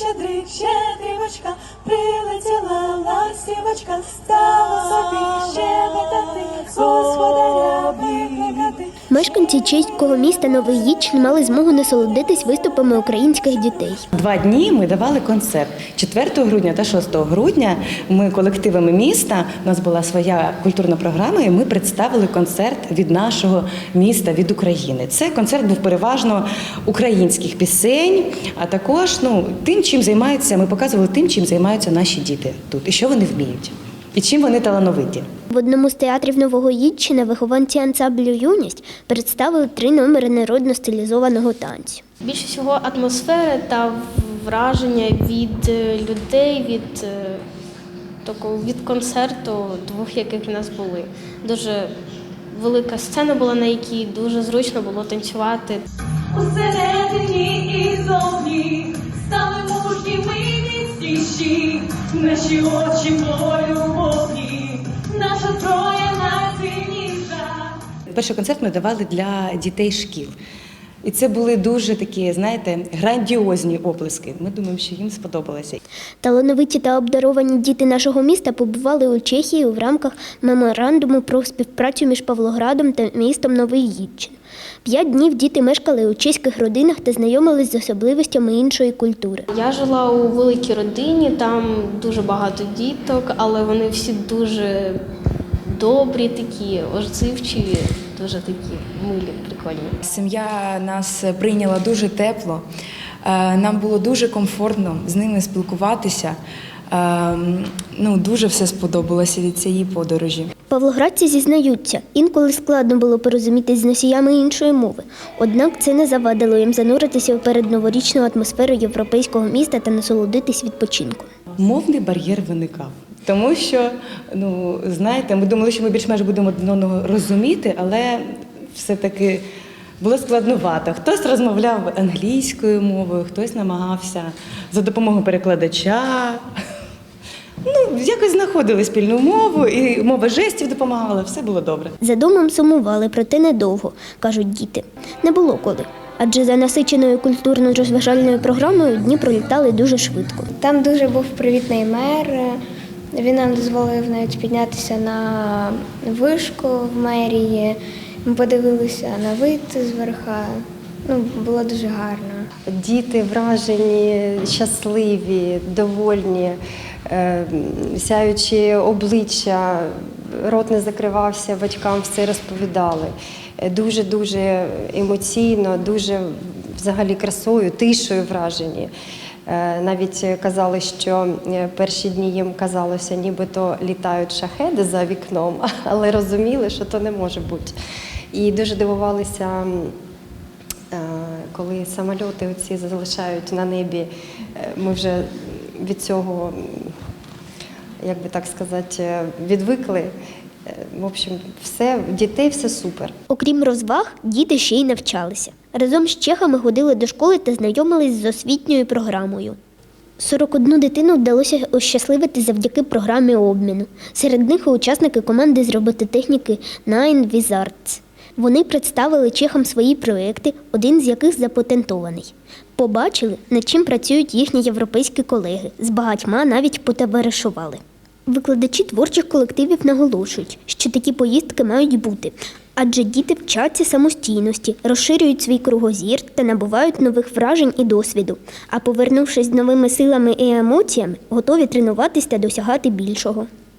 щедрик, щедрівочка, прилетіла ластівочка, Мешканці чеського міста Новий Їч мали змогу насолодитись виступами українських дітей. Два дні ми давали концерт 4 грудня та 6 грудня. Ми колективами міста. У нас була своя культурна програма, і ми представили концерт від нашого міста, від України. Це концерт був переважно українських пісень, а також ну тим, чим займаються. Ми показували тим, чим займаються наші діти тут, і що вони вміють, і чим вони талановиті. В одному з театрів Нового Їдчина вихованці ансамблю Юність представили три номери народно стилізованого танцю. Більше всього атмосфери та враження від е, людей, від, е, такого, від концерту, двох яких в нас були. Дуже велика сцена була, на якій дуже зручно було танцювати. Усередині і зовні стали мужніми і міцніші, наші очі полюбовні, зброя найсильніша. Перший концерт ми давали для дітей шкіл. І це були дуже такі, знаєте, грандіозні оплески. Ми думаємо, що їм сподобалося. Талановиті та обдаровані діти нашого міста побували у Чехії в рамках меморандуму про співпрацю між Павлоградом та містом Новий Їдчин. П'ять днів діти мешкали у чеських родинах та знайомились з особливостями іншої культури. Я жила у великій родині, там дуже багато діток, але вони всі дуже добрі, такі, оживчиві, дуже такі милі, прикольні. Сім'я нас прийняла дуже тепло. Е, Нам було дуже комфортно з ними спілкуватися. Е, Ну, дуже все сподобалося від цієї подорожі. Павлоградці зізнаються, інколи складно було порозумітись з носіями іншої мови. Однак це не завадило їм зануритися в передноворічну атмосферу європейського міста та насолодитись відпочинком. Мовний бар'єр виникав. Тому що, ну знаєте, ми думали, що ми більш-менш будемо одного розуміти, але все-таки було складновато. Хтось розмовляв англійською мовою, хтось намагався за допомогою перекладача. Ну, якось знаходили спільну мову, і мова жестів допомагала, все було добре. За домом сумували, проте недовго, кажуть діти. Не було коли. Адже за насиченою культурно-розважальною програмою дні пролітали дуже швидко. Там дуже був привітний мер. Він нам дозволив навіть піднятися на вишку в мерії. Ми подивилися на вид зверха. Ну, було дуже гарно. Діти вражені, щасливі, довольні, е, сяючі обличчя, рот не закривався, батькам все розповідали. Дуже-дуже емоційно, дуже взагалі красою, тишою вражені. Е, Навіть казали, що е, перші дні їм казалося, нібито літають шахеди за вікном, але розуміли, що то не може бути. І дуже дивувалися Е, коли самольоти оці залишають на небі, ми вже від цього, як би так сказати, відвикли. В общем, все, дітей все супер. Окрім розваг, діти ще й навчалися. Разом з чехами ходили до школи та знайомились з освітньою програмою. 41 дитину вдалося ощасливити завдяки програмі обміну. Серед них учасники команди з робототехніки Nine Wizards. Вони представили чехам свої проекти, один з яких запатентований. Побачили, над чим працюють їхні європейські колеги. З багатьма навіть потоваришували. Викладачі творчих колективів наголошують, що такі поїздки мають бути, адже діти вчаться самостійності, розширюють свій кругозір та набувають нових вражень і досвіду. А повернувшись з новими силами і емоціями, готові тренуватись та досягати більшого.